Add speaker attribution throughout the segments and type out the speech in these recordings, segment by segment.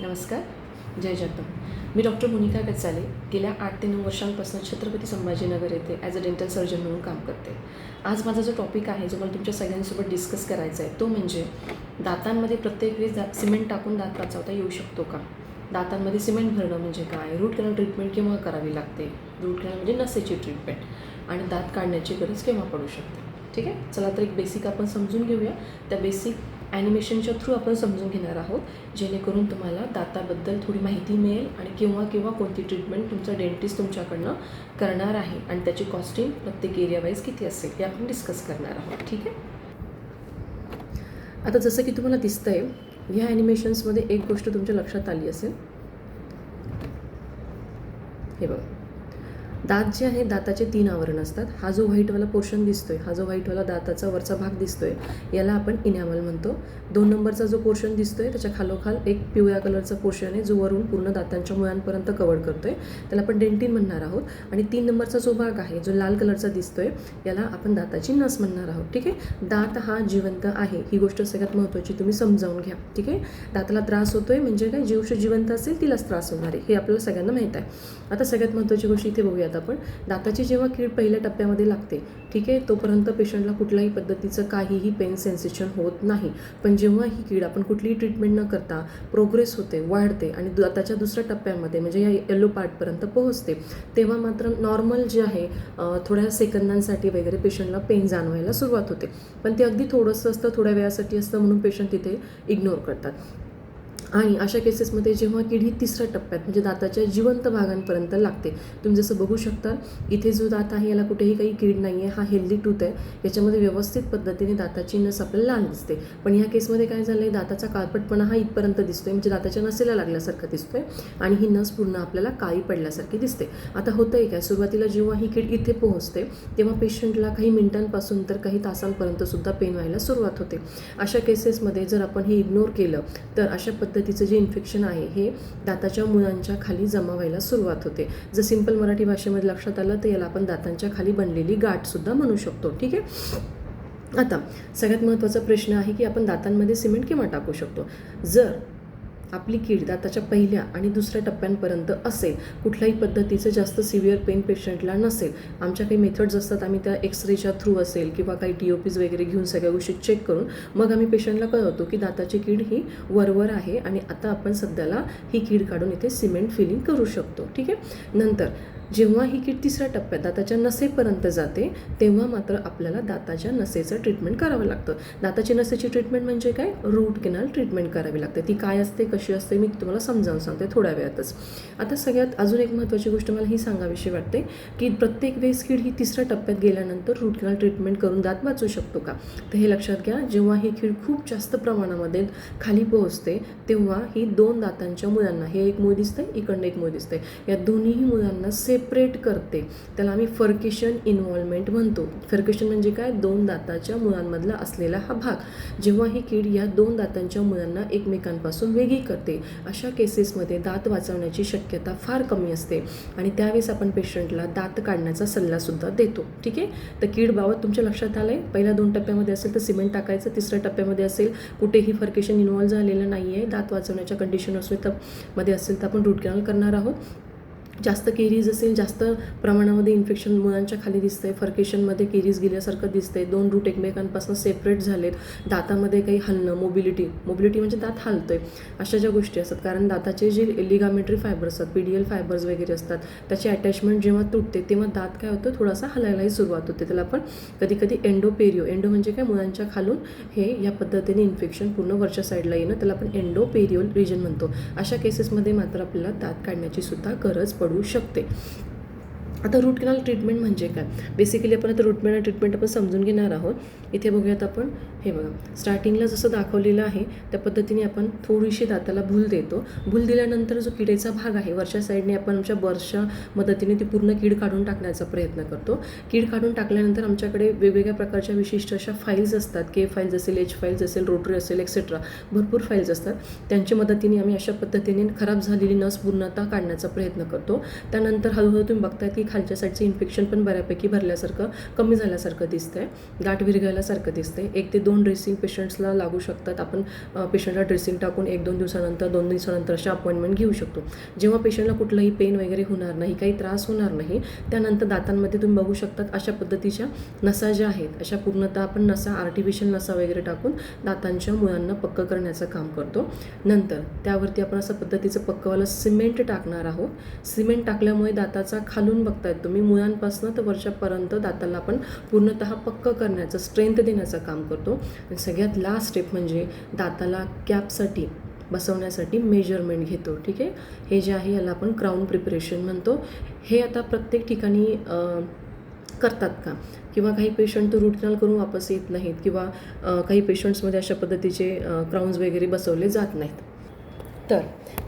Speaker 1: नमस्कार. जय जगदंब. मी डॉक्टर मोनिका गचाले गेल्या आठ ते नऊ वर्षांपासून छत्रपती संभाजीनगर येथे ॲज अ डेंटल सर्जन म्हणून काम करते. आज माझा जो टॉपिक आहे जो मला तुमच्या सगळ्यांसोबत डिस्कस करायचा आहे तो म्हणजे दातांमध्ये प्रत्येक वेळेस दात सिमेंट टाकून दात वाचवता येऊ शकतो का? दातांमध्ये सिमेंट भरणं म्हणजे काय? रूट कॅनल ट्रीटमेंट केव्हा करावी लागते? रूट कॅनल म्हणजे नसेची ट्रीटमेंट आणि दात काढण्याची गरज केव्हा पडू शकते? ठीक आहे? चला तर एक बेसिक आपण समजून घेऊया. त्या बेसिक ॲनिमेशनच्या थ्रू आपण समजून घेणार आहोत जेणेकरून तुम्हाला दाताबद्दल थोडी माहिती मिळेल आणि किंवा किंवा कोणती ट्रीटमेंट तुमचा डेंटिस्ट तुमच्याकडनं करणार आहे आणि त्याची कॉस्टिंग प्रत्येक एरियावाईज किती असेल हे आपण डिस्कस करणार आहोत ठीक आहे? आता जसं की तुम्हाला दिसतं आहे ह्या ॲनिमेशन्समध्ये एक गोष्ट तुमच्या लक्षात आली असेल. हे बघा. दात जे आहे दाताचे तीन आवरण असतात. हा जो व्हाईटवाला पोर्शन दिसतोय हा जो व्हाईटवाला दाताचा वरचा भाग दिसतोय याला आपण इनॅमल म्हणतो. दोन नंबरचा जो पोर्शन दिसतोय त्याच्या खालोखाल एक पिवळ्या कलरचा पोर्शन आहे जो वरून पूर्ण दातांच्या मुळांपर्यंत कवर करतोय. त्याला आपण डेंटिन म्हणणार आहोत. आणि तीन नंबरचा जो भाग आहे जो लाल कलरचा दिसतोय याला आपण दाताची नस म्हणणार आहोत. ठीक आहे? दात हा जिवंत आहे. ही गोष्ट सगळ्यात महत्त्वाची तुम्ही समजावून घ्या. ठीक आहे? दाताला त्रास होतोय म्हणजे काय? जीवश जिवंत असेल तिलाच त्रास होणार आहे. हे आपल्याला सगळ्यांना माहीत आहे. आता सगळ्यात महत्त्वाची गोष्ट इथे बघूयात. आपण. दाताची जेव्हा कीड पहिल्या टप्प्यामध्ये लागते ठीक आहे तोपर्यंत पेशंटला कुठल्याही पद्धतीचं काहीही पेन सेन्सेशन होत नाही. पण जेव्हा ही कीड आपण कुठलीही ट्रीटमेंट न करता प्रोग्रेस होते वाढते आणि दाताच्या दुसऱ्या टप्प्यामध्ये म्हणजे या येलो पार्टपर्यंत पोहोचते तेव्हा मात्र नॉर्मल जे आहे थोड्या सेकंदांसाठी वगैरे पेशंटला पेन जाणवायला सुरुवात होते. पण ते अगदी थोडंसं असतं थोड्या वेळासाठी असतं म्हणून पेशंट तिथे इग्नोर करतात. आणि अशा केसेसमध्ये जेव्हा कीड ही तिसऱ्या टप्प्यात म्हणजे दाताच्या जिवंत भागांपर्यंत लागते. तुम्ही जसं बघू शकता इथे जो दात आहे याला कुठेही काही कीड नाही आहे हा हेल्दी टूथ आहे. याच्यामध्ये व्यवस्थित पद्धतीने दाताची नस आपल्याला लहान दिसते. पण ह्या केसमध्ये काय झालं आहे दाताचा काळपटपणा हा इथपर्यंत दिसतोय. म्हणजे दाताच्या नसेला लागल्यासारखं दिसतोय आणि ही नस पूर्ण आपल्याला काळी पडल्यासारखी दिसते. आता होतं आहे काय? सुरुवातीला जेव्हा ही कीड इथे पोहोचते तेव्हा पेशंटला काही मिनिटांपासून तर काही तासांपर्यंत सुद्धा पेन व्हायला सुरुवात होते. अशा केसेसमध्ये जर आपण हे इग्नोर केलं तर अशा पद्धती पद्धतीचं जे इन्फेक्शन आहे हे दाताच्या मुळांच्या खाली जमा व्हायला सुरुवात होते. जर सिंपल मराठी भाषेमध्ये लक्षात आलं तर याला आपण दातांच्या खाली बनलेली गाठसुद्धा म्हणू शकतो. ठीक आहे? आता सगळ्यात महत्त्वाचा प्रश्न आहे की आपण दातांमध्ये सिमेंट केव्हा टाकू शकतो? जर आपली कीड दाताच्या पहिल्या आणि दुसऱ्या टप्प्यांपर्यंत असेल. कुठल्याही पद्धतीचं जास्त सिव्हिअर पेन पेशंटला नसेल. आमच्या काही मेथड्स असतात आम्ही त्या एक्सरेच्या थ्रू असेल किंवा काही टी ओ पीज वगैरे घेऊन सगळ्या गोष्टी चेक करून मग आम्ही पेशंटला कळवतो की दाताची कीड ही वरवर आहे आणि आता आपण सध्याला ही कीड काढून इथे सिमेंट फिलिंग करू शकतो. ठीक आहे? नंतर जेव्हा ही कीड तिसऱ्या टप्प्यात दाताच्या नसेपर्यंत जाते तेव्हा मात्र आपल्याला दाताच्या नसेचं ट्रीटमेंट करावं लागतं. दाताची नसेची ट्रीटमेंट म्हणजे काय? रूट केनाल ट्रीटमेंट करावी लागते. ती काय असते? कशी असते. मी तुम्हाला समजावून सांगते थोड्या वेळातच. आता सगळ्यात अजून एक महत्त्वाची गोष्ट मला ही सांगावीशी वाटते की प्रत्येक वेळेस कीड ही तिसऱ्या टप्प्यात गेल्यानंतर रूट कॅनल ट्रीटमेंट करून दात वाचू शकतो का? तर हे लक्षात घ्या जेव्हा ही कीड खूप जास्त प्रमाणामध्ये खाली पोहोचते तेव्हा ही दोन दातांच्या मुलांना हे एक मूळ दिसतंय इकडनं एक मूळ दिसतंय. या दोन्हीही मुलांना सेपरेट करते. त्याला आम्ही फर्केशन इन्व्हॉल्वमेंट म्हणतो. फर्केशन म्हणजे काय? दोन दाताच्या मुळांमधला असलेला हा भाग. जेव्हा ही कीड या दोन दातांच्या मुलांना एकमेकांपासून वेगळी करते. अशा केसेसमध्ये दात वाचवण्याची शक्यता फार कमी असते. आणि त्यावेळेस आपण पेशंटला दात काढण्याचा सल्लासुद्धा देतो. ठीक आहे? तर कीड बाबत तुमच्या लक्षात आलं आहे पहिल्या दोन टप्प्यामध्ये असेल तर सिमेंट टाकायचं तिसऱ्या टप्प्यामध्ये असेल कुठेही फर्केशन इन्व्हॉल्व झालेलं नाही आहे दात वाचवण्याच्या कंडिशन असेल तर मध्ये असेल तर आपण रूट कॅनल करणार आहोत. जास्त केरीज असेल जास्त प्रमाणामध्ये इन्फेक्शन मुलांच्या खाली दिसतंय फर्केशनमध्ये केरीज गेल्यासारखं दिसतंय दोन रूट एकमेकांपासून सेपरेट झालेत. दातामध्ये काही हलणं मोबिलिटी मोबिलिटी म्हणजे दात हलतोय. अशा ज्या गोष्टी असतात कारण दाताचे जे लिगामेंटरी फायबर्स असतात पी डी एल फायबर्स वगैरे असतात त्याची अटॅचमेंट जेव्हा तुटते तेव्हा दात काय होतं? थोडासा हलायलाही सुरुवात होते. त्याला आपण कधी कधी एंडोपेरिओ एंडो म्हणजे काय? मुलांच्या खालून हे या पद्धतीने इन्फेक्शन पूर्ण वरच्या साईडला येणं त्याला आपण एंडोपेरिओल रिजन म्हणतो. अशा केसेसमध्ये मात्र आपल्याला दात काढण्याची सुद्धा गरज पडू शकते. आता रूट कॅनल ट्रीटमेंट म्हणजे काय? बेसिकली आपण आता रूट कॅनल ट्रीटमेंट आपण समजून घेणार आहोत. इथे बघूयात आपण हे बघा. स्टार्टिंगला जसं दाखवलेलं आहे त्या पद्धतीने आपण थोडीशी दाताला भूल देतो. भूल दिल्यानंतर जो किडेचा भाग आहे वरच्या साईडने आपण आमच्या बर्सच्या मदतीने ती पूर्ण कीड काढून टाकण्याचा प्रयत्न करतो. कीड काढून टाकल्यानंतर आमच्याकडे वेगवेगळ्या प्रकारच्या विशिष्ट अशा फाईल्स असतात. के फाईल्स असेल एच फाईल्स असेल रोटरी असेल एक्सेट्रा भरपूर फाईल्स असतात. त्यांच्या मदतीने आम्ही अशा पद्धतीने खराब झालेली नस पूर्णतः काढण्याचा प्रयत्न करतो. त्यानंतर हळूहळू तुम्ही बघताय की खालच्या साईडचं इन्फेक्शन पण बऱ्यापैकी भरल्यासारखं कमी झाल्यासारखं दिसतं आहे गाठ विरघळल्यासारखं दिसतं आहे एक ते दोन ड्रेसिंग पेशंट्सला लागू शकतात. आपण पेशंटला ड्रेसिंग टाकून एक दोन दिवसानंतर दोन दिवसानंतर अशा अपॉइंटमेंट घेऊ शकतो. जेव्हा पेशंटला कुठलाही पेन वगैरे होणार नाही काही त्रास होणार नाही त्यानंतर दातांमध्ये तुम्ही बघू शकतात अशा पद्धतीच्या नसा ज्या आहेत अशा पूर्णतः आपण नसा आर्टिफिशियल नसा वगैरे टाकून दातांच्या मुळांना पक्क करण्याचं काम करतो. नंतर त्यावरती आपण असं पद्धतीचं पक्कवालं सिमेंट टाकणार आहोत. सिमेंट टाकल्यामुळे दाताचा खालून बघतायत तुम्ही मुळांपासून तर वरच्यापर्यंत दाताला आपण पूर्णतः पक्क करण्याचं स्ट्रेंथ देण्याचं काम करतो. आणि सगळ्यात लास्ट स्टेप म्हणजे दाताला कॅपसाठी बसवण्यासाठी मेजरमेंट घेतो ठीक आहे? हे जे आहे याला आपण क्राऊन प्रिपरेशन म्हणतो. हे आता प्रत्येक ठिकाणी करतात का? किंवा काही पेशंट तर रूट कॅनल करून वापस येत नाहीत किंवा काही पेशंट्समध्ये अशा पद्धतीचे क्राउन्स वगैरे बसवले जात नाहीत. तर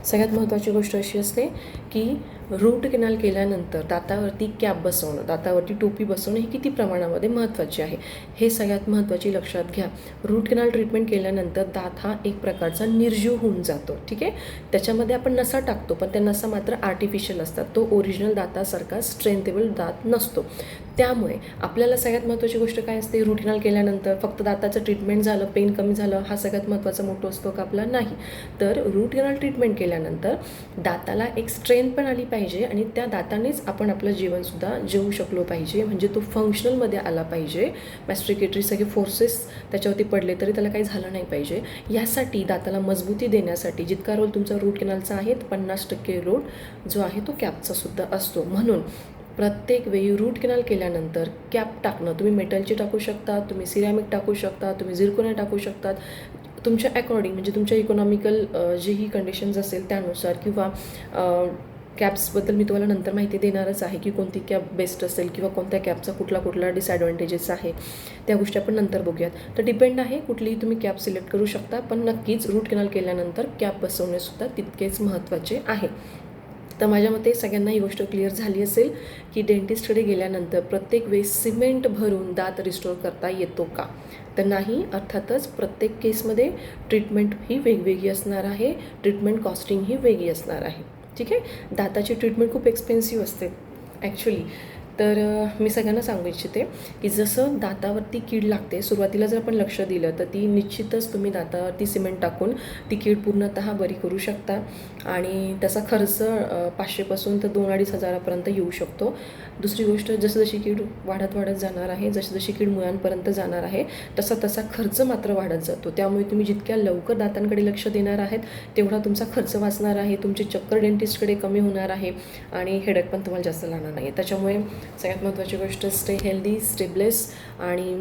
Speaker 1: सगळ्यात महत्त्वाची गोष्ट अशी असते की रूट कॅनल केल्यानंतर दातावरती कॅप बसवणं दातावरती टोपी बसवणं ही किती प्रमाणामध्ये महत्त्वाची आहे? हे सगळ्यात महत्त्वाची लक्षात घ्या. रूट कॅनल ट्रीटमेंट केल्यानंतर दात हा एक प्रकारचा निर्जीव होऊन जातो ठीक आहे? त्याच्यामध्ये आपण नसा टाकतो पण त्या नसा मात्र आर्टिफिशियल असतात. तो ओरिजिनल दातासारखा स्ट्रेंथेबल दात नसतो. त्यामुळे आपल्याला सगळ्यात महत्त्वाची गोष्ट काय असते? रूट कॅनल केल्यानंतर फक्त दाताचं ट्रीटमेंट झालं पेन कमी झालं हा सगळ्यात महत्त्वाचा मोठो असतो का आपला नाही. तर रूट कॅनल ट्रीटमेंट केल्यानंतर दाताला एक स्ट्रेंथ पण आली पाहिजे पाहिजे आणि त्या दातानेच आपण आपलं जीवनसुद्धा जेवू शकलो पाहिजे. म्हणजे तो फंक्शनलमध्ये आला पाहिजे. मॅस्ट्रिकेटरी सगळे फोर्सेस त्याच्यावरती पडले तरी त्याला काही झालं नाही पाहिजे. यासाठी दाताला मजबूती देण्यासाठी जितका रोल तुमचा रूट कॅनलचा आहे पन्नास टक्के रोल जो आहे तो कॅपचा सुद्धा असतो. म्हणून प्रत्येक वेळी रूट कॅनल केल्यानंतर कॅप टाकणं तुम्ही मेटलची टाकू शकता तुम्ही सिरॅमिक टाकू शकता तुम्ही झिरकोने टाकू शकतात. तुमच्या अकॉर्डिंग म्हणजे तुमच्या इकॉनॉमिकल जेही कंडिशन्स असेल त्यानुसार किंवा कॅप्सबद्दल मी तुम्हाला नंतर माहिती देणारच आहे की कोणती कॅब बेस्ट असेल किंवा कोणत्या कॅबचा कुठला कुठला डिसॲडव्हान्टेजेस आहे. त्या गोष्टी आपण नंतर बघूयात. तर डिपेंड आहे कुठलीही तुम्ही कॅब सिलेक्ट करू शकता पण नक्कीच रूट कॅनल केल्यानंतर कॅब बसवणेसुद्धा तितकेच महत्त्वाचे आहे. तर माझ्या मते सगळ्यांना ही गोष्ट क्लिअर झाली असेल की डेंटिस्टकडे गेल्यानंतर प्रत्येक वेळेस सिमेंट भरून दात रिस्टोर करता येतो का? तर नाही अर्थातच प्रत्येक केसमध्ये ट्रीटमेंट ही वेगवेगळी असणार आहे ट्रीटमेंट कॉस्टिंग ही वेगळी असणार आहे. ठीक आहे? दाताची ट्रीटमेंट खूप एक्सपेन्सिव्ह असते ॲक्च्युली तर मी सगळ्यांना सांगू इच्छिते की जसं दातावरती कीड लागते सुरुवातीला जर आपण लक्ष दिलं तर ती निश्चितच तुम्ही दातावरती सिमेंट टाकून ती कीड पूर्णतः बरी करू शकता आणि त्याचा खर्च पाचशेपासून तर दोन अडीच हजारापर्यंत येऊ शकतो. दुसरी गोष्ट जसं जशी कीड वाढत वाढत जाणार आहे जशी कीड मुळांपर्यंत जाणार आहे तसा तसा खर्च मात्र वाढत जातो. त्यामुळे तुम्ही जितक्या लवकर दातांकडे लक्ष देणार आहेत तेवढा तुमचा खर्च वाचणार आहे तुमची चक्कर डेंटिस्टकडे कमी होणार आहे आणि हेडक पण तुम्हाला जास्त लागणार नाही त्याच्यामुळे सगळ्यात महत्त्वाची गोष्ट स्टे हेल्दी स्टे ब्लेस आणि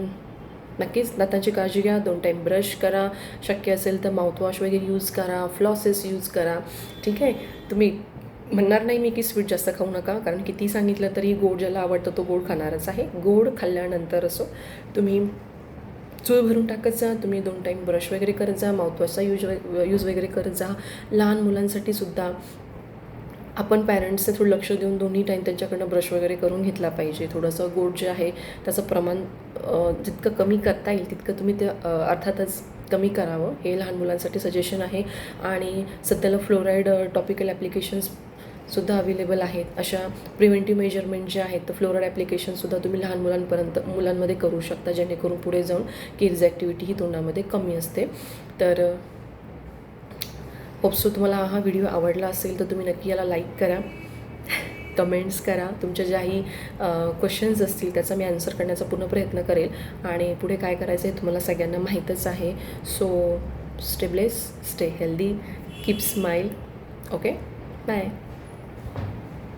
Speaker 1: नक्कीच दातांची काळजी घ्या. दोन टाईम ब्रश करा. शक्य असेल तर माउथवॉश वगैरे यूज करा. फ्लॉसेस यूज करा. ठीक आहे? तुम्ही म्हणणार नाही मी की स्वीट जास्त खाऊ नका. कारण किती सांगितलं तरी गोड ज्याला आवडतं तो गोड खाणारच आहे. गोड खाल्ल्यानंतर असो तुम्ही चूळ भरून टाकत जा. तुम्ही दोन टाईम ब्रश वगैरे करत जा. माउथवॉशचा यूज यूज वगैरे करत जा. लहान मुलांसाठी सुद्धा आपण पॅरेंट्सचं थोडं लक्ष देऊन दोन्ही टाईम त्यांच्याकडनं ब्रश वगैरे करून घेतला पाहिजे. थोडंसं गोड जे आहे त्याचं प्रमाण जितकं कमी करता येईल तितकं तुम्ही ते अर्थातच कमी करावं. हे लहान मुलांसाठी सजेशन आहे. आणि सध्याला फ्लोराईड टॉपिकल ॲप्लिकेशन्स सुद्धा अवेलेबल आहेत. अशा प्रिव्हेंटिव्ह मेजरमेंट जे आहेत तर फ्लोराईड ॲप्लिकेशनसुद्धा तुम्ही लहान मुलांपर्यंत मुलांमध्ये करू शकता. जेणेकरून पुढे जाऊन किड्स ॲक्टिव्हिटी ही तोंडामध्ये कमी असते. तर होपसो तुम्हाला हा व्हिडिओ आवडला असेल तर तुम्ही नक्की याला लाईक करा. कमेंट्स करा. तुमच्या ज्याही क्वेश्चन्स असतील त्याचा मी आन्सर करण्याचा पूर्ण प्रयत्न करेल. आणि पुढे काय करायचं आहे तुम्हाला सगळ्यांना माहीतच आहे. So stay bless stay healthy keep smile okay bye